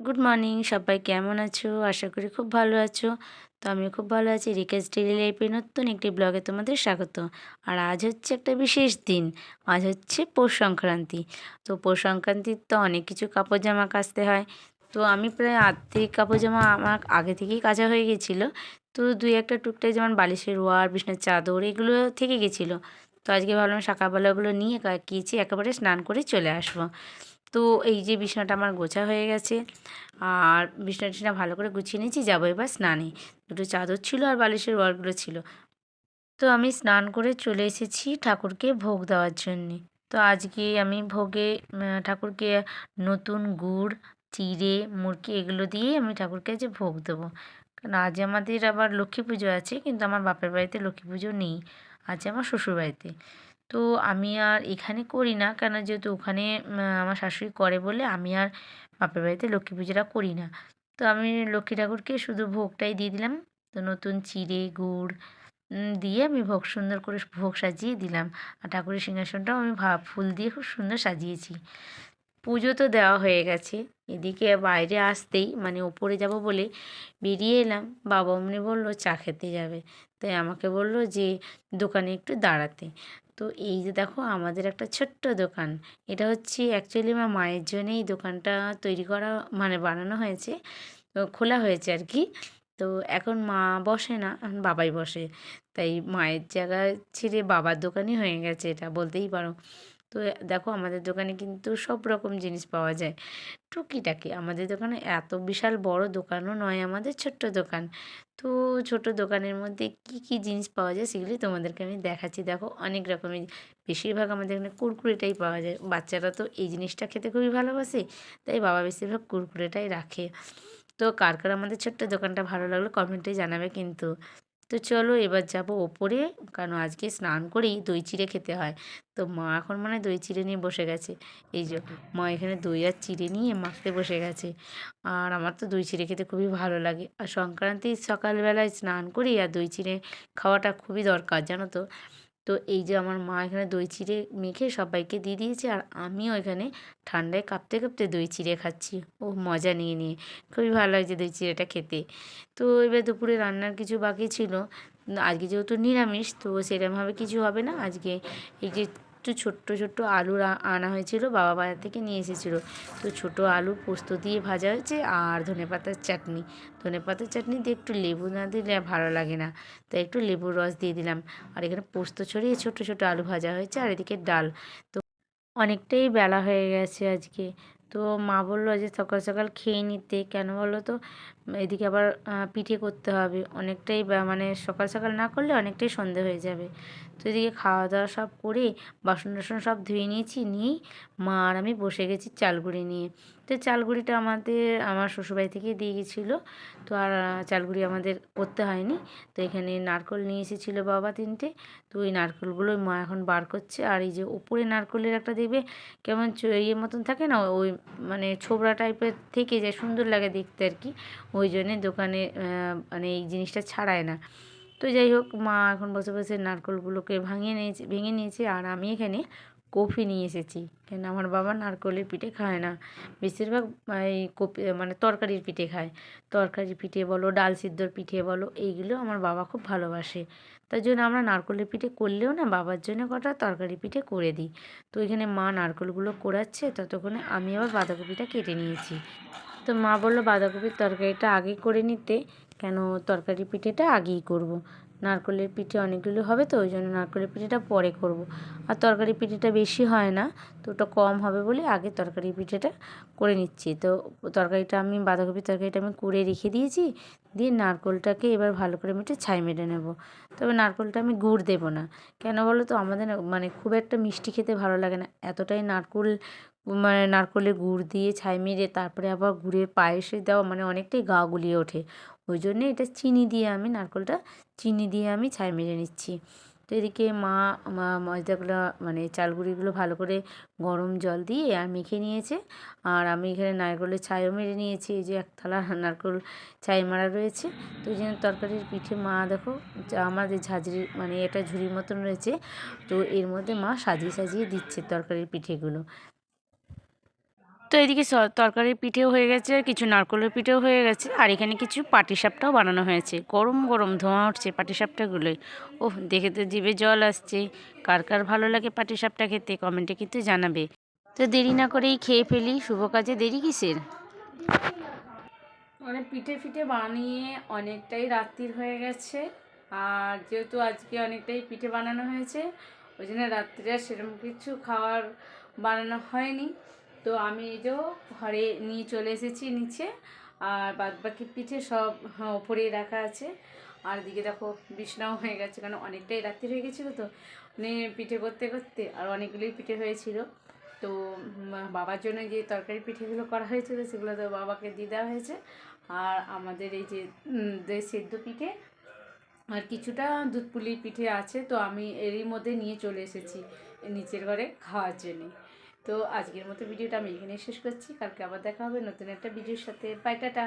Good morning সবাই কেমন আছো? আশা করি খুব ভালো আছো। তো আমি খুব ভালো আছি। রিকেশ ডেলি লাইফে নতুন একটি ব্লগে তোমাদের স্বাগত। আর আজ হচ্ছে একটা বিশেষ দিন। আজ হচ্ছে পৌষ সংক্রান্তি। তো পৌষ সংক্রান্তির তো অনেক কিছু কাপড় জামা কাচতে হয়। তো আমি প্রায় আর্ধেক কাপড় জামা আমার আগে থেকেই কাচা হয়ে গেছিল। তো দুই একটা টুকটাক যেমন বালিশের ওয়ার, বিছনার চাদর, এগুলো থেকে গেছিল। তো আজকে ভাবলাম সকালবেলা ওগুলো নিয়ে কাকিয়েছি একেবারে স্নান করে চলে আসব। তো এই যে বিছানাটা আমার গোছা হয়ে গেছে, আর বিছনা টিছনা ভালো করে গুছিয়ে নিয়েছি, যাব এবার স্নানে। দুটো চাদর ছিল আর বালিশের ওয়ারগুলো ছিল। তো আমি স্নান করে চলে এসেছি ঠাকুরকে ভোগ দেওয়ার জন্যে। তো আজকে আমি ভোগে ঠাকুরকে নতুন গুড়, চিড়ে, মুরকি এগুলো দিয়েই আমি ঠাকুরকে যে ভোগ দেবো। কারণ আজ আমাদের আবার লক্ষ্মী পুজো আছে, কিন্তু আমার বাপের বাড়িতে লক্ষ্মী পুজো নেই। আছে আমার শ্বশুর বাড়িতে তো আমি আর এখানে করি না। কেন যেহেতু ওখানে আমার শাশুড়ি করে বলে আমি আর বাপের বাড়িতে লক্ষ্মী পুজোটা করি না। তো আমি লক্ষ্মী ঠাকুরকে শুধু ভোগটাই দিয়ে দিলাম। তো নতুন চিড়ে, গুড় দিয়ে আমি ভোগ সুন্দর করে ভোগ সাজিয়ে দিলাম। আর ঠাকুরের সিংহাসনটাও আমি ফুল দিয়ে খুব সুন্দর সাজিয়েছি। পুজো তো দেওয়া হয়ে গেছে। এদিকে বাইরে আসতেই মানে ওপরে যাব বলে বেরিয়ে এলাম। বাবা অমনি বলল, চা খেতে যাবে। তাই আমাকে বলল যে, দোকানে একটু দাঁড়াতে। তো এই যে দেখো আমাদের একটা ছোট্ট দোকান। এটা হচ্ছে অ্যাকচুয়ালি আমার মায়ের জন্যেই দোকানটা তৈরি করা মানে বানানো হয়েছে খোলা হয়েছে আর কি। তো এখন মা বসে না, এখন বাবাই বসে। তাই মায়ের জায়গায় ছেড়ে বাবার দোকানই হয়ে গেছে এটা, বলতেই পারো। তো দেখো আমাদের দোকানে কিন্তু সব রকম জিনিস পাওয়া যায়। টুকিটাকি আমাদের দোকানে এত বিশাল বড় দোকানও নয়, আমাদের ছোট্ট দোকান। তো ছোট দোকানের মধ্যে কি কি জিনিস পাওয়া যায় সেগুলি তোমাদেরকে আমি দেখাচ্ছি। দেখো অনেক রকমের, বেশিরভাগ আমাদের এখানে কুরকুরেটাই পাওয়া যায়। বাচ্চারা তো এই জিনিসটা খেতে খুবই ভালোবাসে, তাই বাবা বেশিরভাগ কুরকুরেটাই রাখে। তো কার কার আমাদের ছোট্ট দোকানটা ভালো লাগল কমেন্টে জানাবে কিন্তু। তো চলো এবার যাব ওপরে, কারণ আজকে স্নান করেই দই চিড়ে খেতে হয়। তো মা এখন মানে দই চিড়ে নিয়ে বসে গেছে। এই যে মা এখানে দই আর চিড়ে নিয়ে মাখতে বসে গেছে। আর আমার তো দই চিড়ে খেতে খুবই ভালো লাগে। আর সংক্রান্তির সকালবেলায় স্নান করি আর দই চিড়ে খাওয়াটা খুবই দরকার, জানো তো? তো এই যে আমার মা এখানে দই চিড়ে মেখে সবাইকে দিয়ে দিয়েছে আর আমিও এখানে ঠান্ডায় কাঁপতে কাঁপতে দই চিড়ে খাচ্ছি। ও মজা নিয়ে নিয়ে। খুবই ভালো লাগছে দই চিড়েটা খেতে। তো এবার দুপুরে রান্নার কিছু বাকি ছিল। আজকে যেহেতু নিরামিষ, তো সেরকমভাবে কিছু হবে না। আজকে এই যে একটু ছোট্ট ছোট্ট আলু আনা হয়েছিল, বাবা বাজার থেকে নিয়ে এসেছিল। তো ছোট আলু পোস্ত দিয়ে ভাজা হয়েছে আর ধনে পাতার চাটনি। ধনে পাতার চাটনি দিয়ে একটু লেবু না দিলে ভালো লাগে না। তাই একটু লেবুর রস দিয়ে দিলাম। আর এখানে পোস্ত ছড়িয়ে ছোট ছোট আলু ভাজা হয়েছে আর এদিকে ডাল। তো অনেকটাই বেলা হয়ে গেছে আজকে। তো মা বলল যে সকাল সকাল খেয়ে নিতে। কেন বলো তো? এদিকে আবার পিঠে করতে হবে। অনেকটাই মানে সকাল সকাল না করলে অনেকটাই সন্ধে হয়ে যাবে। তো এদিকে খাওয়া দাওয়া সব করে বাসন টাসন সব ধুয়ে নিয়েছি, নিয়েই মা আর আমি বসে গেছি চালগুড়ি নিয়ে। তো চালগুড়িটা আমাদের, আমার শ্বশুরবাড়ি থেকে দিয়ে গেছিল। তো আর চালগুড়ি আমাদের করতে হয়নি। তো এখানে নারকল নিয়ে এসেছিল বাবা তিনটে। তো ওই নারকলগুলো মা এখন বার করছে। আর এই যে উপরে নারকলের একটা দেখবে কেমন ইয়ে মতন থাকে না, ওই মানে ছোবড়া টাইপের থেকে যায়, সুন্দর লাগে দেখতে আর কি। ওই জন্যে দোকানে মানে এই জিনিসটা ছাড়ায় না। তো যাই হোক, মা এখন বসে বসে নারকলগুলোকে ভাঙিয়ে নিয়েছে, ভেঙে নিয়েছে আর আমি এখানে কফি নিয়ে এসেছি। কেন আমার বাবা নারকলের পিঠে খায় না। বেশিরভাগ, এই কপি মানে তরকারির পিঠে খায়। তরকারির পিঠে বলো, ডাল সিদ্ধর পিঠে বলো, এইগুলো আমার বাবা খুব ভালোবাসে। তাই জন্য আমরা নারকলের পিঠে করলেও না, বাবার জন্য কটা তরকারি পিঠে করে দিই। তো এখানে মা নারকলগুলো কোড়াচ্ছে ততক্ষণে আমি আবার বাঁধাকপিটা কেটে নিয়েছি। তো মা বলল, বাঁধাকপির তরকারিটা আগে করে নিতে। কেন? তরকারি পিঠেটা আগেই করব। নারকলের পিঠে অনেকগুলো হবে তো, ওই জন্য নারকলের পিঠেটা পরে করব। আর তরকারি পিঠেটা বেশি হয় না, তো ওটা কম হবে বলে আগে তরকারি পিঠেটা করে নিচ্ছি। তো তরকারিটা আমি, বাঁধাকপির তরকারিটা আমি করে রেখে দিয়েছি, দিয়ে নারকলটাকে এবার ভালো করে একটু ছাই মেরে নেব। তবে নারকলটা আমি গুড় দেবো না। কেন বলো তো? আমাদের মানে খুব একটা মিষ্টি খেতে ভালো লাগে না। এতটাই নারকল মানে নারকলের গুড় দিয়ে ছাই মেরে তারপরে আবার গুড়ের পায়েসে দেওয়া মানে অনেকটাই গা গুলিয়ে ওঠে। ওই জন্যে এটা চিনি দিয়ে আমি নারকলটা চিনি দিয়ে আমি ছাই মেরে নিচ্ছি। তো এদিকে মা ময়দাগুলো মানে চালগুড়িগুলো ভালো করে গরম জল দিয়ে আর মেখে নিয়েছে। আর আমি এখানে নারকলের ছাইও মেরে নিয়েছি। এই যে এক থালা নারকল ছাই মারা রয়েছে। তো ওই জন্য তরকারির পিঠে মা দেখো আমাদের ঝাঁঝরি মানে এটা ঝুড়ির মতন রয়েছে। তো এর মধ্যে মা সাজিয়ে সাজিয়ে দিচ্ছে তরকারির পিঠেগুলো। তো এদিকে তরকারির পিঠেও হয়ে গেছে আর কিছু নারকলের পিঠেও হয়ে গেছে, আর এখানে কিছু পাটিসাপটাও বানানো হয়েছে। গরম গরম ধোঁয়া উঠছে পাটিসাপটাগুলোই ওহ, দেখে তো জিভে জল আসছে। কার কার ভালো লাগে পাটিসাপটা খেতে কমেন্টে কিন্তু জানাবে। তো দেরি না করেই খেয়ে ফেলি। শুভ কাজে দেরি কিসের? মানে পিঠে ফিঠে বানিয়ে অনেকটাই রাত্রির হয়ে গেছে, আর যেহেতু আজকে অনেকটাই পিঠে বানানো হয়েছে, ওই জন্য রাত্রে আর সেরকম কিছু খাওয়ার বানানো হয়নি। তো আমি এই যে ঘরে নিয়ে চলে এসেছি নিচে আর বাদ বাকি পিঠে সব হ্যাঁ, ওপরেই রাখা আছে। আর দিকে দেখো বিছনাও হয়ে গেছে কারণ অনেকটাই রাত্রি হয়ে গেছিল তো। মানে পিঠে করতে করতে আর অনেকগুলোই পিঠে হয়েছিল। তো বাবার জন্য যে তরকারি পিঠেগুলো করা হয়েছিল সেগুলো তো বাবাকে দিয়ে দেওয়া হয়েছে। আর আমাদের এই যে সেদ্ধ পিঠে আর কিছুটা দুধ পুলি পিঠে আছে তো আমি এরই মধ্যে নিয়ে চলে এসেছি নিচের ঘরে খাওয়ার জন্যে। তো আজকের মতো ভিডিওটা আমি এখানেই শেষ করছি। কালকে আবার দেখা হবে নতুন একটা ভিডিওর সাথে। Bye, tata.